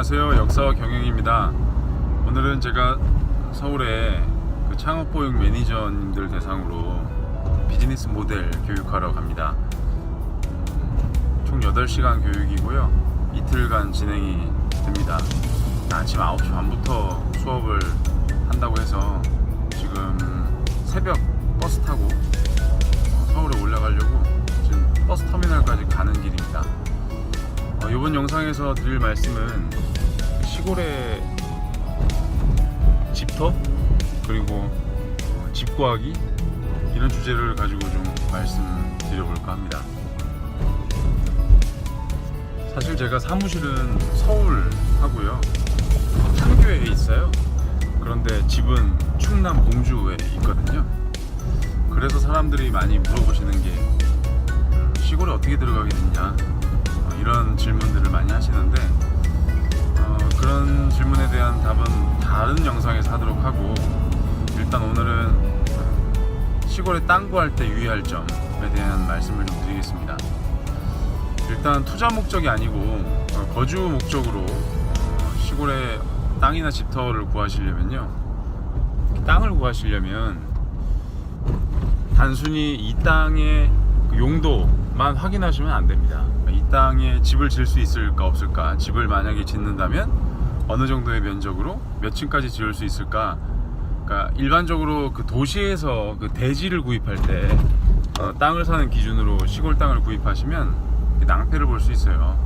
안녕하세요. 역사와 경영입니다. 오늘은 제가 서울에 그 창업보육 매니저님들 대상으로 비즈니스 모델 교육하러 갑니다. 음, 총 8시간 교육이고요. 이틀간 진행이 됩니다. 아침 9시 반부터 수업을 영상에서 드릴 말씀은 시골의 집터 그리고 어, 집 구하기 이런 주제를 가지고 좀 말씀드려볼까 합니다. 사실 제가 사무실은 서울 하고요. 판교에 있어요. 그런데 집은 충남 공주에 있거든요. 그래서 사람들이 많이 물어보시는 게 음, 시골에 어떻게 들어가게 됐냐 어, 이런 질문들을 많이 하시는데 어, 그런 질문에 대한 답은 다른 영상에서 하도록 하고 일단 오늘은 어, 시골에 땅 구할 때 유의할 점에 대한 말씀을 좀 드리겠습니다. 일단 투자 목적이 아니고 어, 거주 목적으로 어, 시골에 땅이나 집터를 구하시려면요 땅을 구하시려면 단순히 이 땅의 그 용도만 확인하시면 안 됩니다. 이 땅에 집을 지을 수 있을까 없을까? 집을 만약에 짓는다면 어느 정도의 면적으로 몇 층까지 지을 수 있을까? 그러니까 일반적으로 그 도시에서 그 대지를 구입할 때 어, 땅을 사는 기준으로 시골 땅을 구입하시면 낭패를 볼 수 있어요.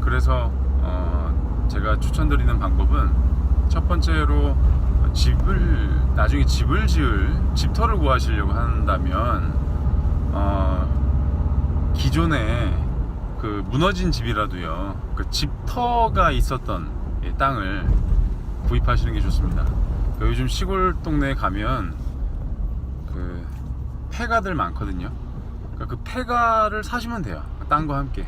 그래서 어, 제가 추천드리는 방법은 첫 번째로 집을 나중에 집을 지을 집터를 구하시려고 한다면 어, 기존에 그 무너진 집이라도요 그 집터가 있었던 이 땅을 구입하시는 게 좋습니다. 그 요즘 시골 동네에 가면 그 폐가들 많거든요. 그러니까 그 폐가를 사시면 돼요. 땅과 함께.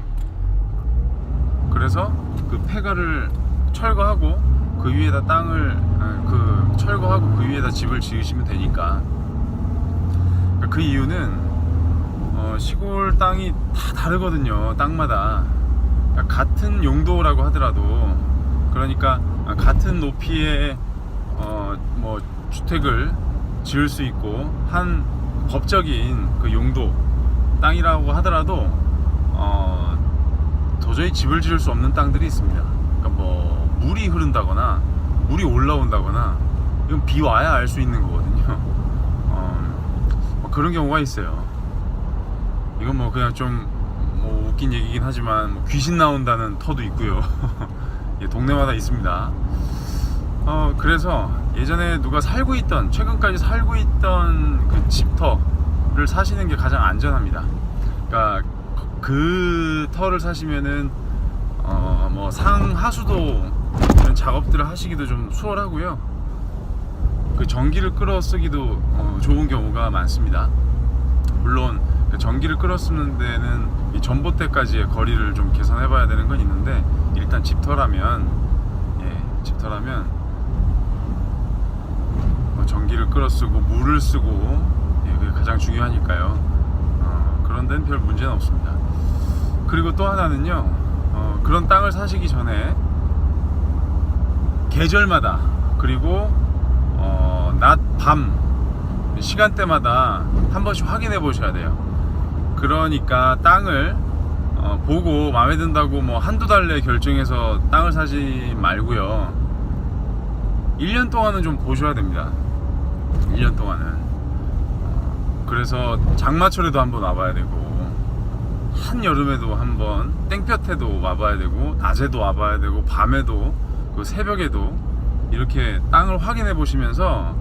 그래서 그 폐가를 철거하고 그 위에다 땅을 아, 그 철거하고 그 위에다 집을 지으시면 되니까 그러니까 그 이유는 어, 시골 땅이 다 다르거든요 땅마다 그러니까 같은 용도라고 하더라도 그러니까 같은 높이의 어, 뭐 주택을 지을 수 있고 한 법적인 그 용도 땅이라고 하더라도 어, 도저히 집을 지을 수 없는 땅들이 있습니다. 그러니까 뭐 물이 흐른다거나 물이 올라온다거나 이건 비 와야 알 수 있는 거거든요. 어, 뭐 그런 경우가 있어요. 이건 뭐 그냥 좀 뭐 웃긴 얘기긴 하지만 뭐 귀신 나온다는 터도 있고요. 예, 동네마다 있습니다. 어 그래서 예전에 누가 살고 있던 최근까지 살고 있던 그 집터를 사시는 게 가장 안전합니다. 그러니까 그 터를 사시면은 어 뭐 상하수도 이런 작업들을 하시기도 좀 수월하고요. 그 전기를 끌어 쓰기도 어, 좋은 경우가 많습니다. 물론 그 전기를 끌어 쓰는 데는 이 전봇대까지의 거리를 좀 계산해 봐야 되는 건 있는데 일단 집터라면 예, 집터라면 뭐 전기를 끌어 쓰고 물을 쓰고 예, 그게 가장 중요하니까요. 어, 그런 데는 별 문제는 없습니다. 그리고 또 하나는요. 어, 그런 땅을 사시기 전에 계절마다 그리고 어, 낮, 밤 시간대마다 한 번씩 확인해 보셔야 돼요. 그러니까 땅을 어, 보고 마음에 든다고 뭐 한두 달 내에 결정해서 땅을 사지 말고요. 1년 동안은 좀 보셔야 됩니다. 1년 동안은. 어, 그래서 장마철에도 한번 와봐야 되고, 한여름에도 한번, 땡볕에도 와봐야 되고, 낮에도 와봐야 되고, 밤에도, 그 새벽에도 이렇게 땅을 확인해 보시면서,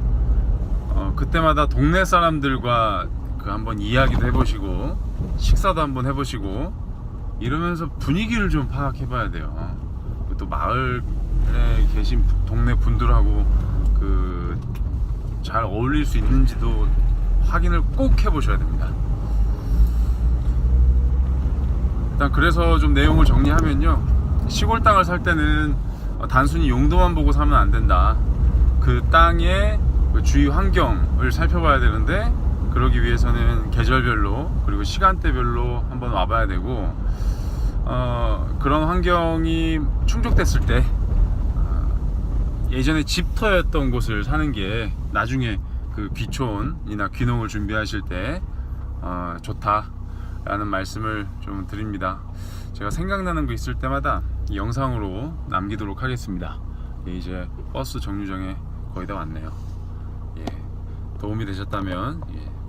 어, 그때마다 동네 사람들과 그 한번 이야기도 해보시고, 식사도 한번 해보시고, 이러면서 분위기를 좀 파악해 봐야 돼요. 또 마을에 계신 동네 분들하고 그 잘 어울릴 수 있는지도 확인을 꼭 해보셔야 됩니다. 일단 그래서 좀 내용을 정리하면요. 시골 땅을 살 때는 어, 단순히 용도만 보고 사면 안 된다. 그 땅의 그 주위 환경을 살펴봐야 되는데 그러기 위해서는 계절별로 그리고 시간대별로 한번 와봐야 되고 어, 그런 환경이 충족됐을 때 예전에 집터였던 곳을 사는 게 나중에 그 귀촌이나 귀농을 준비하실 때 어, 좋다라는 말씀을 좀 드립니다. 제가 생각나는 거 있을 때마다 이 영상으로 남기도록 하겠습니다. 예, 이제 버스 정류장에 거의 다 왔네요. 예, 도움이 되셨다면 예,